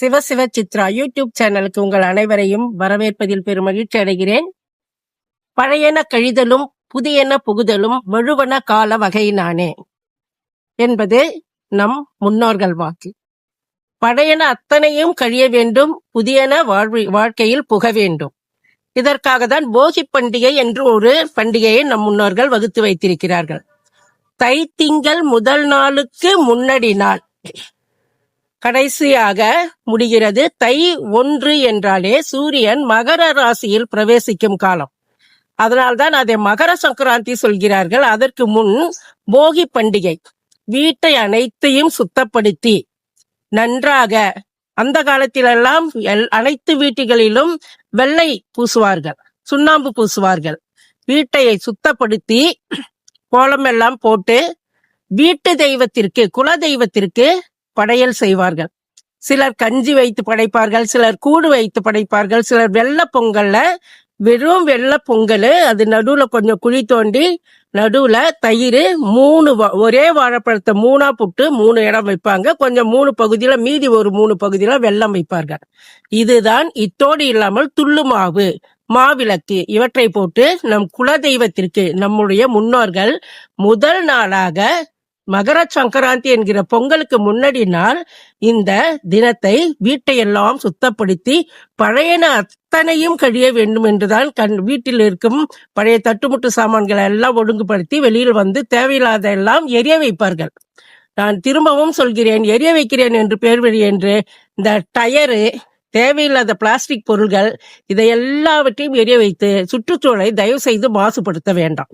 சிவசிவ சித்ரா யூடியூப் சேனலுக்கு உங்கள் அனைவரையும் வரவேற்பதில் பெரும் மகிழ்ச்சி அடைகிறேன். பழையன கழிதலும் புதியன புகுதலும் வழுவன கால வகையினானே என்பது நம் முன்னோர்கள் வாக்கு. பழையன அத்தனையும் கழிய வேண்டும் புதியன வாழ்வு வாழ்க்கையில் புக வேண்டும். இதற்காக தான் போகி பண்டிகை என்று ஒரு பண்டிகையை நம் முன்னோர்கள் வகுத்து வைத்திருக்கிறார்கள். தை திங்கள் முதல் நாளுக்கு முன்னடி நாள். கடைசியாக முடிகிறது. தை ஒன்று என்றாலே சூரியன் மகர ராசியில் பிரவேசிக்கும் காலம். அதனால்தான் அதை மகர சங்கராந்தி சொல்கிறார்கள். அதற்கு முன் போகி பண்டிகை. வீட்டை அனைத்தையும் சுத்தப்படுத்தி நன்றாக அந்த காலத்திலெல்லாம் எல்- அனைத்து வீட்டுகளிலும் வெள்ளை பூசுவார்கள் சுண்ணாம்பு பூசுவார்கள். வீட்டை சுத்தப்படுத்தி கோலம் எல்லாம் போட்டு வீட்டு தெய்வத்திற்கு குல தெய்வத்திற்கு படையல் செய்வார்கள். சிலர் கஞ்சி வைத்து படைப்பார்கள் சிலர் கூடு வைத்து படைப்பார்கள் சிலர் வெள்ளை பொங்கல்ல வெறும் வெள்ளை பொங்கல் அது நடுவுல கொஞ்சம் குழி தோண்டி நடுவுல தயிர் மூணு ஒரே வாழைப்பழத்தை மூணா புட்டு மூணு இடம் வைப்பாங்க. கொஞ்சம் மூணு பகுதியில மீதி ஒரு மூணு பகுதியில வெள்ளம் வைப்பார்கள். இதுதான் இத்தோடு இல்லாமல் துள்ளு மாவு மாவிளக்கு. இவற்றை போட்டு நம் குலதெய்வத்திற்கு நம்முடைய முன்னோர்கள் முதல் நாளாக மகர சங்கராந்தி என்கிற பொங்கலுக்கு முன்னாடி நாள் இந்த தினத்தை வீட்டையெல்லாம் சுத்தப்படுத்தி பழையன அத்தனையும் கழிய வேண்டும் என்றுதான் கண் வீட்டில் இருக்கும் பழைய தட்டுமுட்டு சாமான்களை எல்லாம் ஒழுங்குபடுத்தி வெளியில் வந்து தேவையில்லாத எல்லாம் எரிய வைப்பார்கள். நான் திரும்பவும் சொல்கிறேன் எரிய வைக்கிறேன் என்று பேர் வழி என்று இந்த டயரு தேவையில்லாத பிளாஸ்டிக் பொருள்கள் இதை எல்லாவற்றையும் எரிய வைத்து சுற்றுச்சூழலை தயவு செய்து மாசுபடுத்த வேண்டாம்.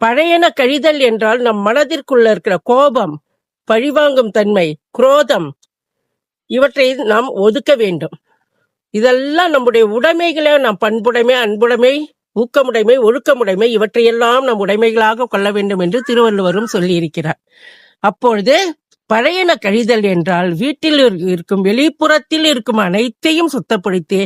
பழையன கழிதல் என்றால் நம் மனதிற்குள்ள இருக்கிற கோபம் பழிவாங்கும் தன்மை குரோதம். இவற்றை நாம் ஒதுக்க வேண்டும். இதெல்லாம் நம்முடைய உடைமைகளை நாம் பண்புடைமை அன்புடைமை ஊக்கமுடைமை ஒழுக்கமுடைமை இவற்றையெல்லாம் நம் உடைமைகளாக கொள்ள வேண்டும் என்று திருவள்ளுவரும் சொல்லியிருக்கிறார். அப்பொழுது பழையன கழிதல் என்றால் வீட்டில் இருக்கும் வெளிப்புறத்தில் இருக்கும் அனைத்தையும் சுத்தப்படுத்தி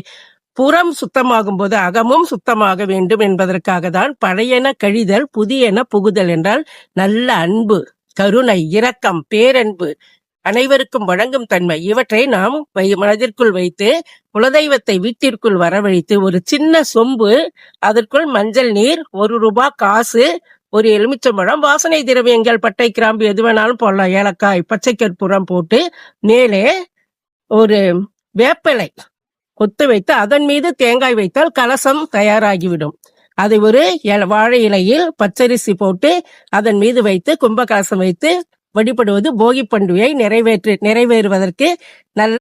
புறம் சுத்தமாகும் போது அகமும் சுத்தமாக வேண்டும் என்பதற்காக தான் பழையன கழிதல் புதியன புகுதல் என்றால் நல்ல அன்பு கருணை இரக்கம் பேரன்பு அனைவருக்கும் வழங்கும் தன்மை. இவற்றை நாம் வை- மனதிற்குள் வைத்து குலதெய்வத்தை வீட்டிற்குள் வரவழைத்து ஒரு சின்ன சொம்பு அதற்குள் மஞ்சள் நீர் ஒரு ரூபாய் காசு ஒரு எலுமிச்சம்பழம் வாசனை திரவியங்கள் பட்டை கிராம்பு எது வேணாலும் போடலாம். ஏலக்காய் பச்சை கற்பூரம் போட்டு மேலே ஒரு வேப்பிலை கொத்து வைத்து அதன் மீது தேங்காய் வைத்தால் கலசம் தயாராகிவிடும். அதை ஒரு வாழை இலையில் பச்சரிசி போட்டு அதன் மீது வைத்து கும்ப கலசம் வைத்து வழிபடுவது போகி பண்டிகையை நிறைவேற்று நிறைவேறுவதற்கு நல்ல